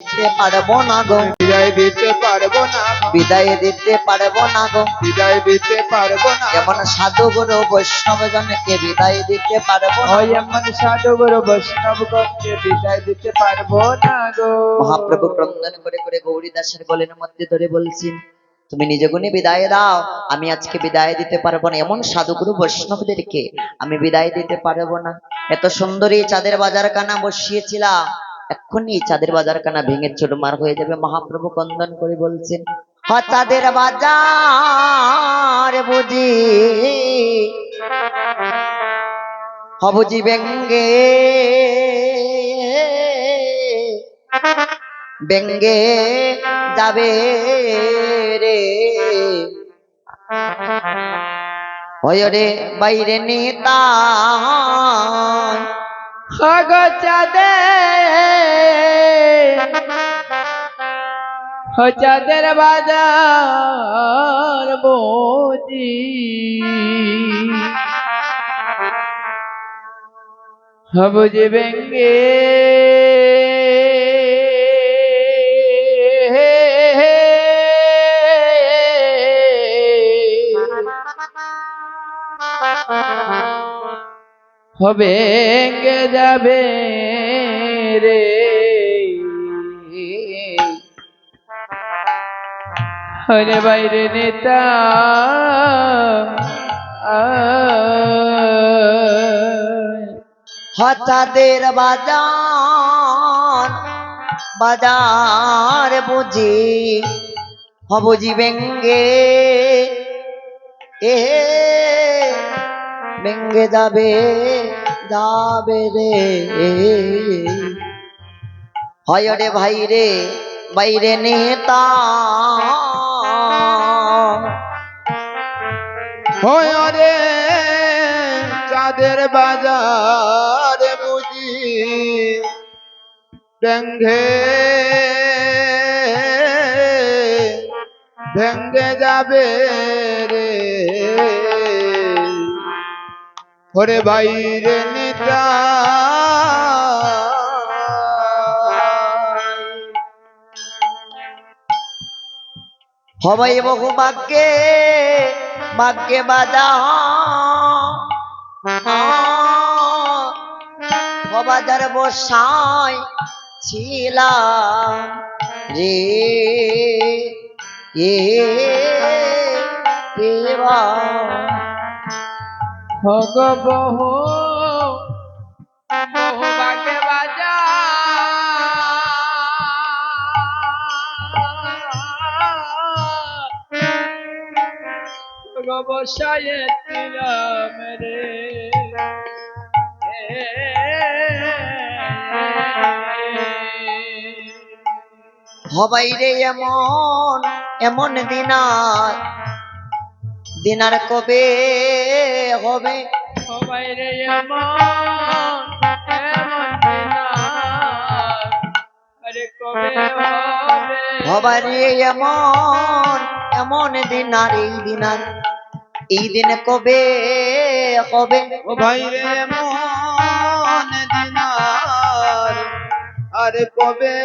দিতে পারব না গো। বিদায় দিতে পারব না বিদায় দিতে পারব না গো। বিদায় দিতে পারব না যেমন সাধু গুরু বৈষ্ণব জনকে বিদায় দিতে পারব না এমন সাধু গুরু বৈষ্ণব গণকে বিদায় দিতে পারব না গো। মহাপ্রভু ক্রন্দন করে করে গৌরী দাসের গলের মধ্যে ধরে বলছেন তুমি নিজে গুণে বিদায় দাও। আমি আজকে বিদায় দিতে পারব না। এমন সাধুগুরু বৈষ্ণবদেরকে আমি বিদায় দিতে পারব না। এত সুন্দরী চাঁদের বাজার কানা বসিয়েছিলাম। এক্ষুনি চাঁদের বাজার কানা ভেঙে চুরমার হয়ে যাবে। মহাপ্রভু কন্দন করে বলছেন, হ, চাঁদের বাজার বুঝি। হবুজি ব্যঙ্গে। ব্যঙ্গে যাবে রে। হয় রে বাইরে নেতা হগো চাঁদে। হো চাঁদের বাজার বুঝি হবুজি বেঙ্গে হবে যাবে রে? হরে বাইরে নেতা হঠাদের বাজার বাজার বুঝি, হবুজি ব্যঙ্গে এ ব্যঙ্গে যাবে। যাবে রে। হয় রে ভাই রে, বাইরে নেতা। হয় রে, চাঁদের বাজার বুঝি। ব্যঙ্গে ভেঙ্গে যাবে রে। ওরে বাইরে নিতা হবাই বহু ভাগ্যে ভাগ্যে বাজা বাজার বসাই ছিলাম রে। এ দেবা বসায়ে ছিলাম রে। হবাই রে এমন এমন দিনার দিনার কবে হবে? সবাই রে এমন এমন দিনার, আরে কবে হবে? হবাই রে এমন এমন দিনার এই দিনার এই দিন কবে হবে? ও ভাই রে মন দিনার আরে কবে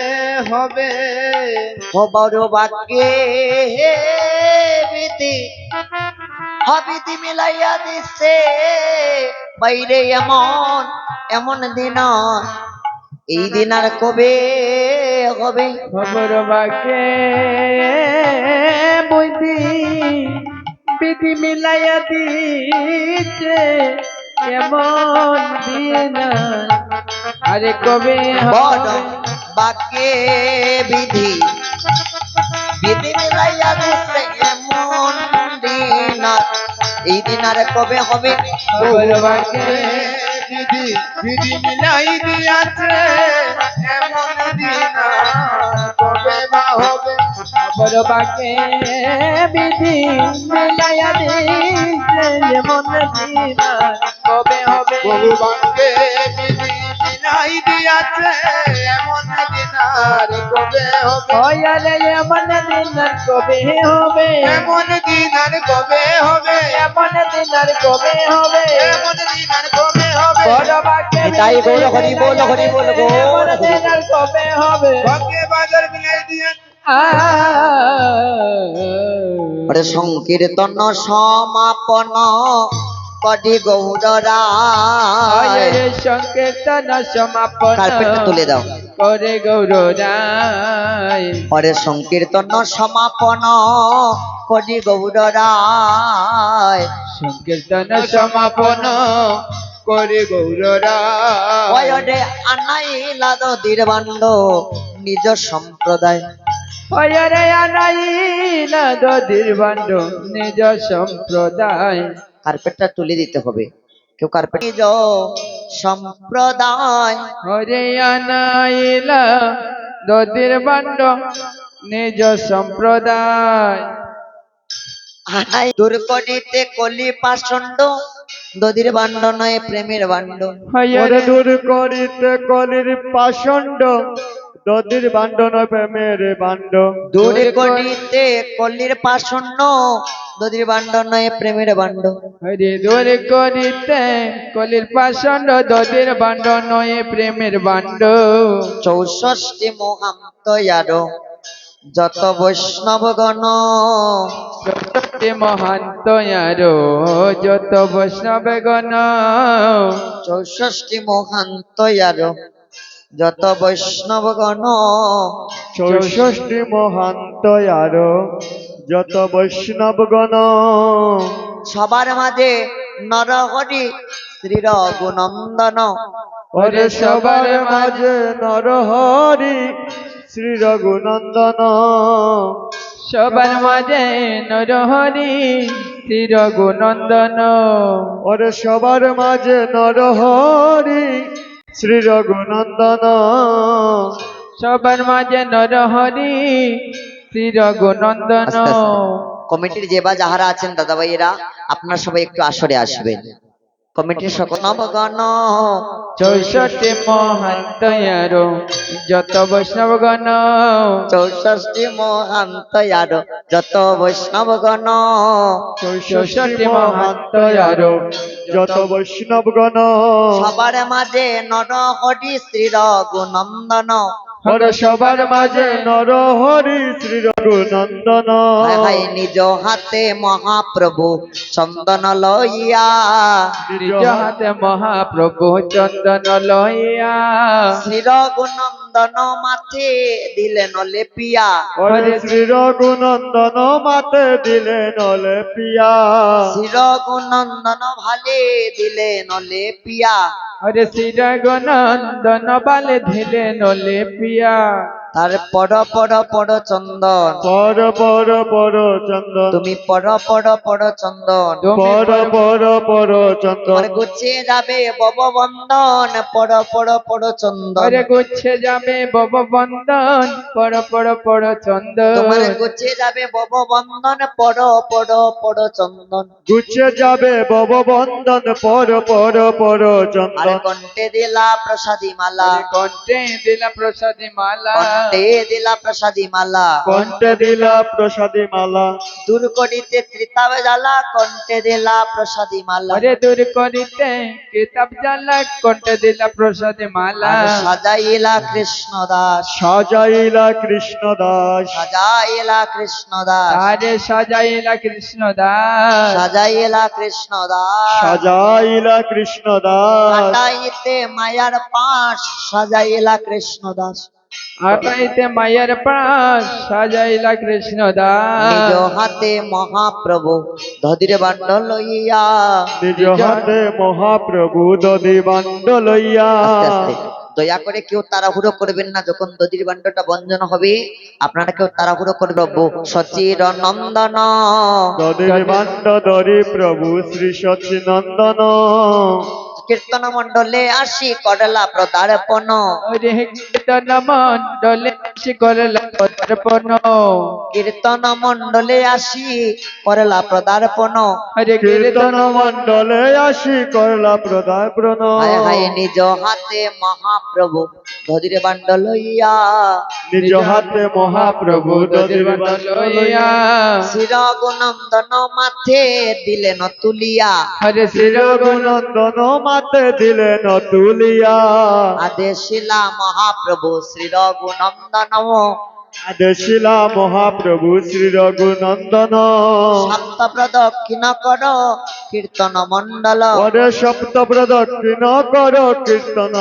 হবে? হবার বাক্যে বিধি হবিধি মিলাইয়া দিছে বাইরে এমন এমন দিন এই দিন আর কবে হবে? খবর বাকে বুদ্ধি বিধি মিলাইয়া দিচ্ছে এমন দিন আরে। কবে বাক্যে বিধি। বিধি মিলাইয়া দিছে এমন দিন আর। এই দিন আর কবে হবে? বাকে বিধি বিধি মিলাই দিয়াছে। খবর বাকে বিধি মিলাইয়া দিছে এমন দিন কবে হবে বহু বাকে বিধি মিলাই দিয়াছে এমন দিন কবে হবে? ওয়ালে এমন দিন কবে হবে? এমন দিন কবে হবে? এমন দিন কবে হবে? এমন দিন কবে হবে? বড় বাকে তাই বলো হরি বলো হরি বলো গো এমন দিন কবে হবে? ভাগ্যে বাজার মিলাই দিয়ে ওরে সংকীর্তন সমাপন করি গৌরায় সংকীর্তন সমাপন তুলে দাও। করে গৌরায় ওরে সংকীর্তন সমাপন করি গৌরায় সংকীর্তন সমাপন করে গৌরায় ওরে আনাইলা দদির বান্ড নিজ সম্প্রদায়। আনাইলা বান্ড নিজ সম্প্রদায়। কার্পেটটা তুলে দিতে হবে। কেউ কার্পেট নিজ সম্প্রদায়। হরে আনাইলা দদির বান্ড নিজ সম্প্রদায়। আনাই দূর করিতে কলি পাষণ্ড দদির বান্ড নয় প্রেমের বান্ড দূর করিতে কলির পাষণ্ড দদির বাণ্ড নয় প্রেমের বাণ্ড দূর করিতে কলির পাষণ্ড দদির বান্ড নয় প্রেমের বান্ড হরে দূর করিতে কলির পাষণ্ড দদির বান্ড নয় প্রেমের বান্ড চৌষষ্টি মহান্ত ইয়ারো যত বৈষ্ণব গণ। সত্যি মহান্ত আরও যত বৈষ্ণব গণ। চৌষষ্টি মহান্ত ইয়ারো যত বৈষ্ণব গণ চৌষষ্টি মহান্ত আরও যত বৈষ্ণবগণ সবার মাঝে নরহরি শ্রী রঘুনন্দন ওরে সবার মাঝে নরহরি শ্রী রঘুনন্দন সবার মাঝে নরহরি তীর গুনন্দন ওরে সবার মাঝে নরহরি শ্রী রঘুনন্দন। সবার মাঝে নরহরি শ্রী রঘুনন্দন। কমিটির যে বা যাহারা আছেন দাদা ভাইয়েরা আপনার সবাই একটু আসরে আসবেন। কমিটির সকল নবগণ চৌষট্টি মহান্ত যত বৈষ্ণব গণ চৌষষ্টি মহান্ত ইয়ারো যত বৈষ্ণবগণ। চৌষষ্টি মহান্ত আরও যত বৈষ্ণবগণ। সবার মাঝে নরহরি শ্রী রঘুনন্দন। ওরে সবার মাঝে নর হরি শ্রী রঘুনন্দন নিজ হাতে মহাপ্রভু চন্দন লইয়া। নিজ হাতে মহাপ্রভু চন্দন লইয়া। শ্রী রঘুনন্দন মাথে দিলেন লেপিয়া। বলে শ্রী রঘুনন্দন মাথে দিলেন লেপিয়া। শ্রী রঘুনন্দন ভালে দিলেন লেপিয়া। হরে শ্রী রঘুনন্দন বালে দিলেন নলে তার পড় পড় পড় চন্দন পর পর পর চন্দন তুমি পড় পড় পড় চন্দন পর পর পর চন্দন তোমার গুছিয়ে যাবে বববন্ধন পড় পড় পড় চন্দন হরে গুচ্ছে যাবে বব বন্দন পড় পড় পড় চন্দন তোমার গুছিয়ে যাবে বববন্ধন পড় পড় পড় চন্দন গুছে যাবে বব বন্দন পর পর পর আর চন্দন কণ্ঠে দিলা প্রসাদী মালা কণ্ঠে দিলা প্রসাদী মালা কণ্ঠে দিলা প্রসাদী মালা? কণ্ঠে দিলা প্রসাদী মালা? দূর করিতে ত্রিতাবে জ্বালা কণ্ঠে দিলা প্রসাদী মালা? হরে দূর করিতে কিতাব জালা কণ্ঠে দিলা প্রসাদী মালা? সাজাইলা কৃষ্ণ দাস সাজাইলা কৃষ্ণ দাস সাজাইলা কৃষ্ণ দাস আরে সাজাইলা কৃষ্ণ দাস সাজাইলা কৃষ্ণ দাস সাজাইলা কৃষ্ণ দাস কাটাইতে মায়ার পাশ সাজাইলা কৃষ্ণ দাস আটাইতে মায়ের প্রাণ সাজাইলা কৃষ্ণ নিজ হাতে মহাপ্রভু ধদিরে বান্ড লইয়া। নিজ হাতে মহাপ্রভু দদি বান্ড লইয়া। দয়া করে কেউ তাড়াহুড়ো করবেন না যখন দদির বান্ডটা বঞ্জন হবে আপনারা কেউ তাড়াহুড়ো করবে প্রভু সচির নন্দন দদির বান্ড দরি প্রভু শ্রী সচিনন্দন কীর্তন মন্ডলে আসি করলা প্রদারপন হরে কীর্তন মণ্ডলে শিকরলা পদর্পণ কীর্তন মন্ডলে আসি করলা প্রদারপন হরে কীর্তন মন্ডলে আসি করলা প্রদায় প্রণ হায় হায় নিজ হাতে মহাপ্রভু ধদিরে বান্ড লইয়া। নিজ হাতে মহাপ্রভু দদির বান্ড লইয়া। শ্রী রঘুনন্দন মাথে দিলেন তুলিয়া। হরে শ্রী রঘুনন্দন মাতে হাতে দিলেন তুলিয়া আদেশিলা মহাপ্রভু শ্রী রঘুনন্দন আদেশিলা মহাপ্রভু শ্রী রঘুনন্দন সপ্ত প্রদক্ষিণ কর কীর্তন মন্ডল সপ্ত প্রদক্ষিণ কর কীর্তন